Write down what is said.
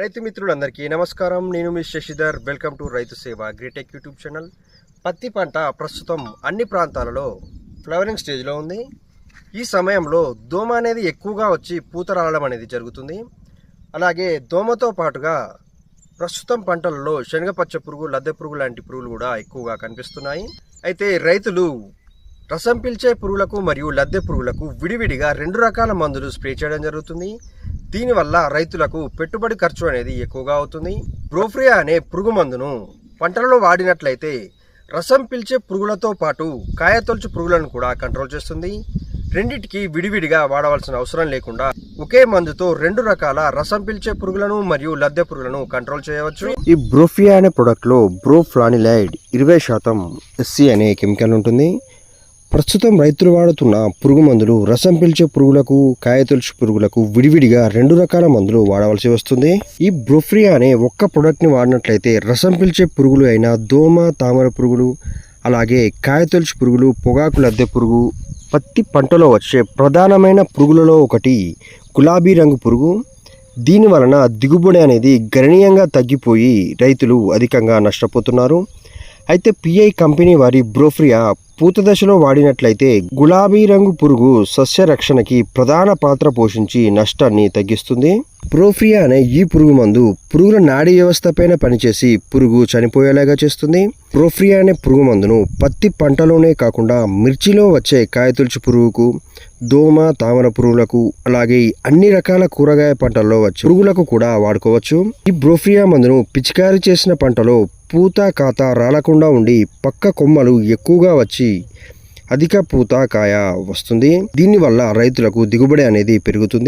రైతు మిత్రులందరికీ నమస్కారం. నేను మీ శశిధర్. వెల్కమ్ టు రైతు సేవ గ్రేటెక్ యూట్యూబ్ ఛానల్. పత్తి పంట ప్రస్తుతం అన్ని ప్రాంతాలలో ఫ్లవరింగ్ స్టేజ్లో ఉంది. ఈ సమయంలో దోమ అనేది ఎక్కువగా వచ్చి పూత రావడం అనేది జరుగుతుంది. అలాగే దోమతో పాటుగా ప్రస్తుతం పంటలలో శనగపచ్చ పురుగు లద్దె పురుగు లాంటి పురుగులు కూడా ఎక్కువగా కనిపిస్తున్నాయి. అయితే రైతులు రసం పిల్చే పురుగులకు మరియు లద్దె పురుగులకు విడివిడిగా రెండు రకాల మందులు స్ప్రే చేయడం జరుగుతుంది. దీనివల్ల రైతులకు పెట్టుబడి ఖర్చు అనేది ఎక్కువగా అవుతుంది. బ్రోఫ్రియా అనే పురుగు మందును పంటలలో వాడినట్లయితే రసం పీల్చే పురుగులతో పాటు కాయతొలుచు పురుగులను కూడా కంట్రోల్ చేస్తుంది. రెండిటికి విడివిడిగా వాడవలసిన అవసరం లేకుండా ఒకే మందుతో రెండు రకాల రసం పీల్చే పురుగులను మరియు లద్దె పురుగులను కంట్రోల్ చేయవచ్చు. ఈ బ్రోఫియా అనే ప్రొడక్ట్లో బ్రోఫ్లానిలైడ్ ఇరవై శాతం ఎస్సీ అనే కెమికల్ ఉంటుంది. ప్రస్తుతం రైతులు వాడుతున్న పురుగు మందులు రసం పీల్చే పురుగులకు కాయతొలుచు పురుగులకు విడివిడిగా రెండు రకాల మందులు వాడవలసి వస్తుంది. ఈ బ్రోఫ్రియా అనే ఒక్క ప్రొడక్ట్ని వాడినట్లయితే రసం పీల్చే పురుగులు అయిన దోమ తామర పురుగులు అలాగే కాయతొలుచు పురుగులు పొగాకు లద్దె పురుగు పత్తి పంటలో వచ్చే ప్రధానమైన పురుగులలో ఒకటి గులాబీ రంగు పురుగు. దీని వలన దిగుబడి అనేది గణనీయంగా తగ్గిపోయి రైతులు అధికంగా నష్టపోతున్నారు. అయితే పిఐ కంపెనీ వారి బ్రోఫ్రియా పూత దశలో వాడినట్లయితే గులాబీ రంగు పురుగు సస్య రక్షణకి ప్రధాన పాత్ర పోషించి నష్టాన్ని తగ్గిస్తుంది. ప్రోఫ్రియా అనే ఈ పురుగు మందు పురుగుల నాడీ వ్యవస్థ పైన పనిచేసి పురుగు చనిపోయేలాగా చేస్తుంది. ప్రోఫ్రియా అనే పురుగు మందును పత్తి పంటలోనే కాకుండా మిర్చిలో వచ్చే కాయతొలుచు పురుగుకు దోమ తామర పురుగులకు అలాగే అన్ని రకాల కూరగాయ పంటల్లో వచ్చే పురుగులకు కూడా వాడుకోవచ్చు. ఈ బ్రోఫ్రియా మందును పిచికారీ చేసిన పంటలో పూత కాత రాలకుండా ఉండి పక్క కొమ్మలు ఎక్కువగా వచ్చి అధిక పూత కాయ వస్తుంది. దీనివల్ల రైతులకు దిగుబడి అనేది పెరుగుతుంది.